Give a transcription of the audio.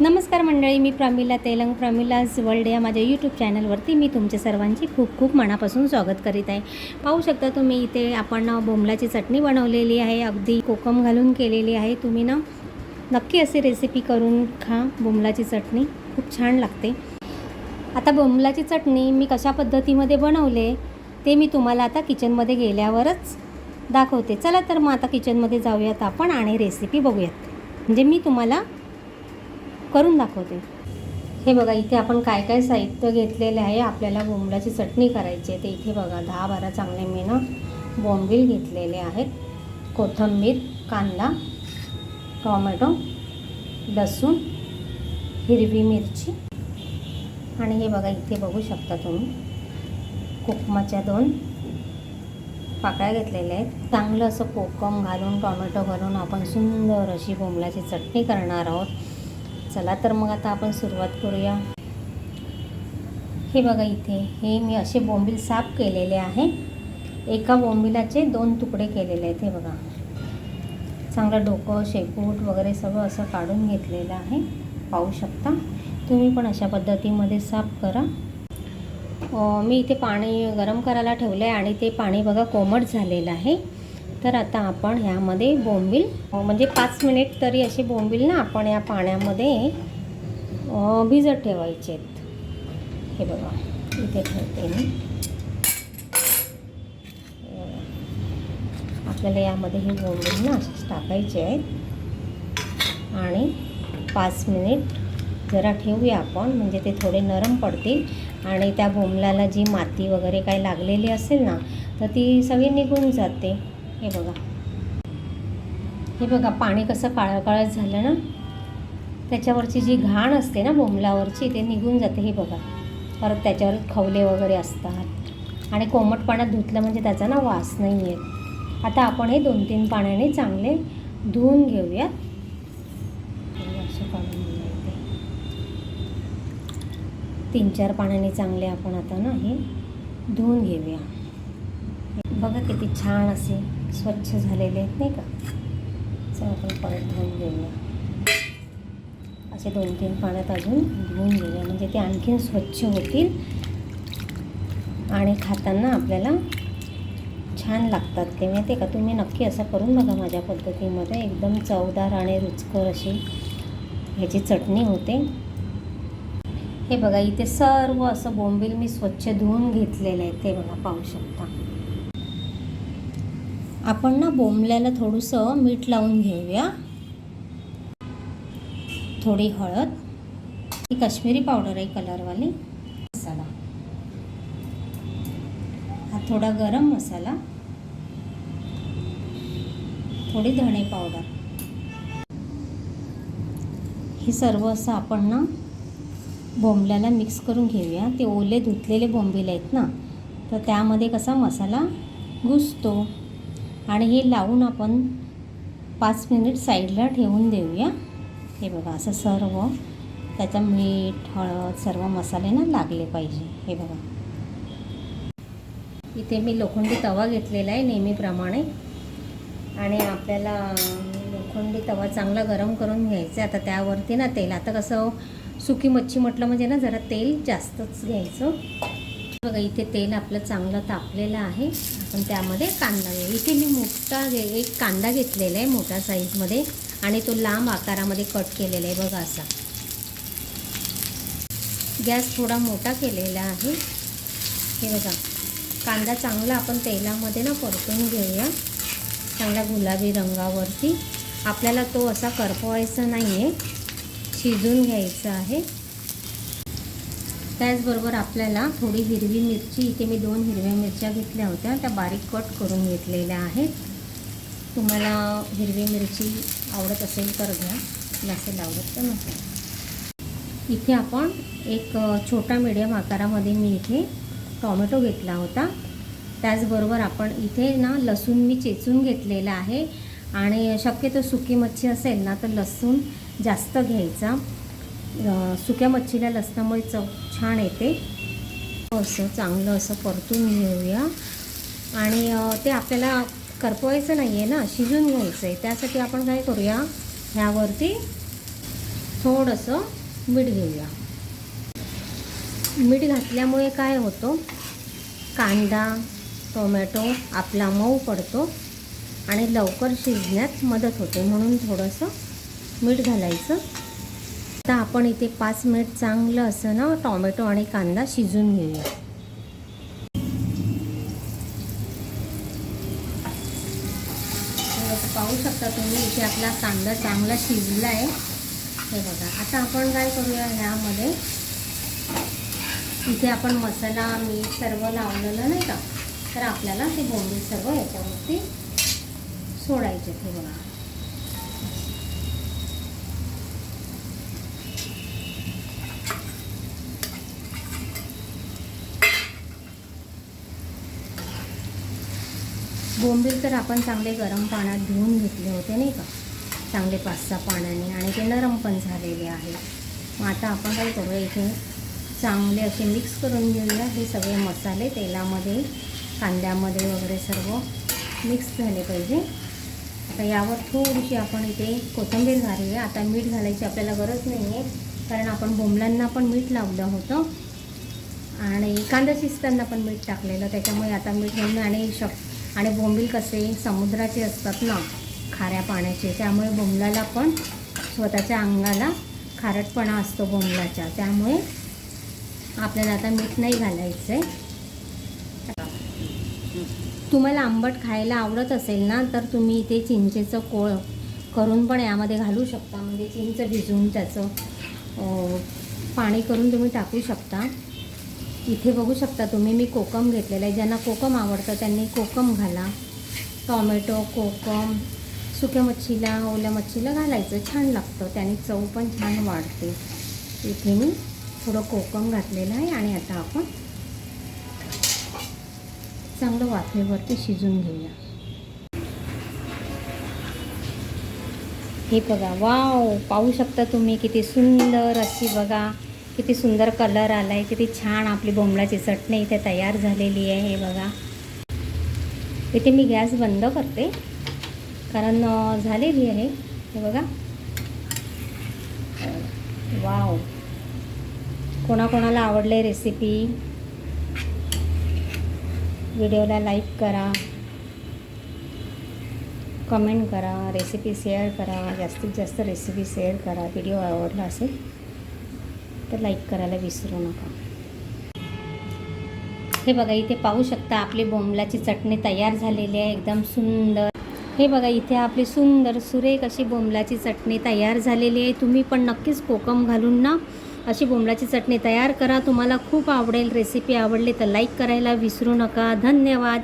नमस्कार मंडळी मी प्रमिला तेलंग प्रमिलाज वर्ल्ड या माझ्या यूट्यूब चॅनलवरती मी तुमच्या सर्वांची खूप खूप मनापासून स्वागत करीत आहे. पाहू शकता तुम्ही इथे आपण बोंबलाची चटणी बनवलेली आहे अगदी कोकम घालून केलेली आहे. तुम्ही ना नक्की अशी रेसिपी करून खा बोंबलाची चटणी खूप छान लागते. आता बोंबलाची चटणी मी कशा पद्धतीमध्ये बनवले ते मी तुम्हाला आता किचनमध्ये गेल्यावरच दाखवते. चला तर मग आता किचनमध्ये जाऊयात आपण आणि रेसिपी बघूयात. म्हणजे मी तुम्हाला करून दाखवते. हे बघा इथे आपण काय काय साहित्य घेतलेले आहे आपल्याला बोंबलाची चटणी करायची आहे. ते इथे बघा दहा बारा चांगले मी ना बोंबील घेतलेले आहेत. कोथिंबीर कांदा टॉमॅटो लसूण हिरवी मिरची. आणि हे बघा इथे बघू शकता तुम्ही कोकमाच्या दोन पाकळ्या घेतलेल्या आहेत. चांगलं असं कोकम घालून टॉमॅटो घालून आपण सुंदर अशी बोंबलाची चटणी करणार आहोत. चला तर मग आता आपण सुरुवात करूया. हे बघा इथे हे मी असे बोंबील साफ केलेले आहे. एका बोंबिलाचे दोन तुकडे केलेले आहेत हे बघा. चांगलं डोकं शेपूट वगैरे सगळं असं काढून घेतलेलं आहे. पाहू शकता. तुम्ही पण अशा पद्धतीमध्ये साफ करा. मी इथे पाणी गरम करायला ठेवलं आहे आणि ते पाणी बघा कोमट झालेलं आहे. तर आता आपण ह्यामध्ये बोंबील म्हणजे पाच मिनिट तरी असे बोंबील ना आपण या पाण्यामध्ये भिजत ठेवायचे आहेत. हे बघा इथे ठेवते मी. आपल्याला यामध्ये हे बोंबील ना असेच टाकायचे आहेत. आणि पाच मिनिट जरा ठेवूया आपण म्हणजे ते थोडे नरम पडतील. आणि त्या बोंबलाला जी माती वगैरे काही लागलेली असेल ना तर ती सगळी निघून जाते. हे बघा. हे बघा पाणी कसं काळं काळं झालं ना? त्याच्यावरची जी घाण असते ना बोंबलावरची ते निघून जाते हे बघा. परत त्याच्यावर खवले वगैरे असतात. आणि कोमट पाण्यात धुतलं म्हणजे त्याचा ना वास नाही येत आता आपण हे दोन तीन पाण्याने चांगले धुवून घेऊयात घेऊया. तीन चार पाण्याने चांगले आपण आता ना हे धुवून घेऊया. बघा किती छान असे स्वच्छ झालेले आहेत नाही का? चला आपण परत धुवून घेऊया. असे दोन तीन पाण्यात अजून धुवून घेऊया. म्हणजे ते आणखीन स्वच्छ होतील आणि खाताना आपल्याला छान लागतात ते. माहिती आहे का? तुम्ही नक्की असं करून बघा माझ्या पद्धतीमध्ये. एकदम चवदार आणि रुचकर अशी ह्याची चटणी होते. हे बघा इथे सर्व असं बोंबील मी स्वच्छ धुवून घेतलेलं आहे. ते बघा पाहू शकता. आपण ना बोंबल्याला थोडंसं मीठ लावून घेऊया. थोडी हळद ही काश्मीरी पावडर आहे कलरवाली मसाला. हा थोडा गरम मसाला थोडी धणे पावडर. हे सर्व असं आपण ना बोंबल्याला मिक्स करून घेऊया. ते ओले धुतलेले बोंबील आहेत ना तर त्यामध्ये कसा मसाला घुसतो. आणि हे लावून आपण पाच मिनिट साईडला ठेवून देऊया. हे बघा असं सर्व. त्याचा मीठ हळद सर्व मसाले ना लागले पाहिजे. हे बघा. इथे मी लोखंडी तवा घेतलेला आहे नेहमीप्रमाणे. आणि आपल्याला लोखंडी तवा चांगला गरम करून घ्यायचा आता त्यावरती ना तेल. आता कसं सुकी मच्छी म्हटलं म्हणजे ना जरा तेल जास्तच घ्यायचं. बघा इथे तेल आपलं चांगलं तापलेलं आहे. आपण त्यामध्ये कांदा घेऊ. इथे मी मोठा घे एक कांदा घेतलेला आहे मोठ्या साईजमध्ये आणि तो लांब आकारामध्ये कट केलेला आहे बघा असा. गॅस थोडा मोठा केलेला आहे. हे बघा कांदा चांगला आपण तेलामध्ये ना परतून घेऊया. चांगला गुलाबी रंगावरती. आपल्याला तो असा करपवायचा नाही आहे शिजून घ्यायचा आहे. त्याचबरोबर आपल्याला थोडी हिरवी मिरची इथे मी दोन हिरव्या मिरच्या घेतल्या होत्या त्या बारीक कट करून घेतलेल्या आहेत. तुम्हाला हिरवी मिरची आवडत असेल तर घ्या नसेल आवडत तर नसेल इथे आपण एक छोटा मीडियम आकारामध्ये मी इथे टॉमॅटो घेतला होता. त्याचबरोबर आपण इथे ना लसूण मी चेचून घेतलेला आहे. आणि शक्यतो सुकी मच्छी असेल ना तर लसूण जास्त घ्यायचा. सुक्या मच्छीला लसणामुळे चव छान येते. असं चांगलं असं परतून घेऊया. आणि ते आपल्याला करपवायचं नाही आहे ना शिजून घ्यायचं आहे त्यासाठी आपण काय करूया ह्यावरती थोडंसं मीठ घेऊया. मीठ घातल्यामुळे काय होतं कांदा टोमॅटो आपला मऊ पडतो आणि लवकर शिजण्यात मदत होते. म्हणून थोडंसं मीठ घालायचं. आता आपण इथे पाच मिनिट चांगलं असं ना टोमॅटो आणि कांदा शिजून घेऊया. पाहू शकता तुम्ही इथे आपला कांदा चांगला शिजला आहे हे बघा आता आपण काय करूया ह्यामध्ये? इथे आपण मसाला मीठ सर्व लावलेलं नाही का? तर आपल्याला ते बोंबील सर्व याच्यावरती सोडायचे हे बघा. बोंबील तर आपण चांगले गरम पाण्यात धुवून घेतले होते नाही का? चांगले पाच सहा पाण्याने आणि ते नरम पण झालेले आहे. मग आता आपण काय करूया इथे चांगले असे मिक्स करून घेऊया. हे सगळे मसाले तेलामध्ये कांद्यामध्ये वगैरे सर्व मिक्स झाले पाहिजे. आता यावर थोडीशी आपण इथे कोथिंबीर घालूया. आता मीठ घालायची आपल्याला गरज नाही आहे कारण आपण बोंबलांना पण मीठ लावलं होतं. आणि कांदा शिजताना पण मीठ टाकलेलं त्याच्यामुळे आता मीठ घालून आणि शक आणि बोंबील कसे समुद्राचे असतात ना खाऱ्या पाण्याचे त्यामुळे बोंबलाला पण स्वतःच्या अंगाला खारटपणा असतो बोंबलाच्या त्यामुळे आपल्याला आता मीठ नाही घालायचं आहे तुम्हाला आंबट खायला आवडत असेल ना तर तुम्ही इथे चिंचेचं कोळ करून पण यामध्ये घालू शकता. म्हणजे चिंच भिजवून त्याचं पाणी करून तुम्ही टाकू शकता. इथे बघू शकता तुम्ही मी कोकम घेतलेलं आहे. ज्यांना कोकम आवडतं त्यांनी कोकम घाला. टॉमॅटो कोकम सुक्या मच्छीला ओल्या मच्छीला घालायचं. छान लागतं. त्याने चव पण छान वाढते. इथे मी थोडं कोकम घातलेलं आहे आणि आता आपण चांगलं वाफेवरती शिजून घेऊया. हे बघा वाव! पाहू शकता तुम्ही किती सुंदर अशी बघा. किती सुंदर कलर आला आहे किती छान आपली बोंबलाची चटणी इथे तयार झालेली आहे हे बघा. इथे मी गॅस बंद करते कारण झालेली आहे. हे बघा. वाव. कोणाकोणाला आवडले रेसिपी? व्हिडिओला लाईक करा. कमेंट करा. रेसिपी शेअर करा. जास्तीत जास्त रेसिपी शेअर करा. व्हिडिओ आवडला असेल तर लाईक करायला विसरू नका. हे बघा इथे पाहू शकता आपली बोंबलाची चटणी तयार झालेली आहे एकदम सुंदर. हे बघा इथे आपली सुंदर सुरेख अशी बोंबलाची चटणी तयार झालेली आहे. तुम्ही पण नक्कीच कोकम घालून ना अशी बोंबलाची चटणी तयार करा. तुम्हाला खूप आवडेल रेसिपी आवडली तर लाईक करायला विसरू नका. धन्यवाद.